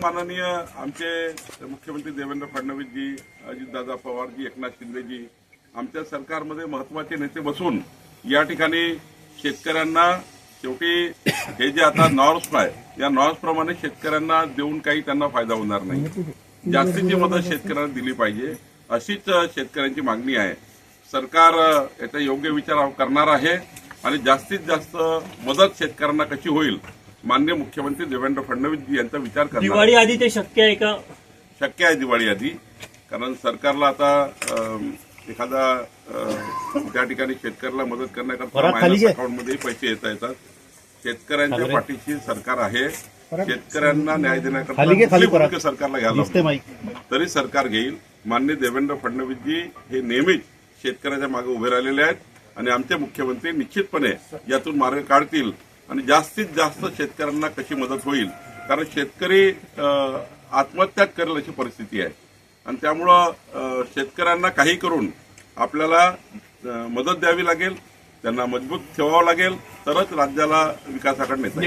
माननीय आमचे मुख्यमंत्री देवेंद्र फडणवीसजी अजितदादा पवारजी एकनाथ शिंदेजी आमच्या सरकारमध्ये महत्त्वाचे नेते बसून या ठिकाणी शेतकऱ्यांना शेवटी हे जे आता नॉर्म्स आहे या नॉर्म्स प्रमाणे शेतकऱ्यांना देऊन काही त्यांना फायदा होणार नाही. जास्तीची मदत शेतकऱ्यांना दिली पाहिजे अशीच शेतकऱ्यांची मागणी आहे. सरकार याचा योग्य विचार करणार आहे आणि जास्तीत जास्त मदत शेतकऱ्यांना कशी होईल मान्य मुख्यमंत्री देवेंद्र फडणवीस यांचा विचार करणार. दिवाळी आधी ते शक्य आहे का? शक्य आहे दिवाळी आधी. कारण सरकारला आता एखादा अ, त्या ठिकाणी शेतकऱ्याला मदत करण्याकरता मायनस अकाउंटमध्ये पैसे येता येतात. शेतकऱ्यांच्या पाठीशी सरकार आहे. शेतकऱ्यांना न्याय देण्याकरता कुठली भूमिका सरकारला घ्यायला हवी. तरी सरकार घेईल. मान्य देवेंद्र फडणवीसजी हे नेहमीच शेतकऱ्याच्या मागे उभे राहिलेले आहेत. आणि आमचे मुख्यमंत्री निश्चितपणे यातून मार्ग काढतील. आणि जास्तीत जास्त शेतकऱ्यांना कशी मदत होईल? कारण शेतकरी आत्महत्या करेल अशी परिस्थिती आहे. आणि त्यामुळं शेतकऱ्यांना काही करून आपल्याला मदत द्यावी लागेल त्यांना मजबूत ठेवावं लागेल तरच राज्याला विकासाकडे नेता येईल.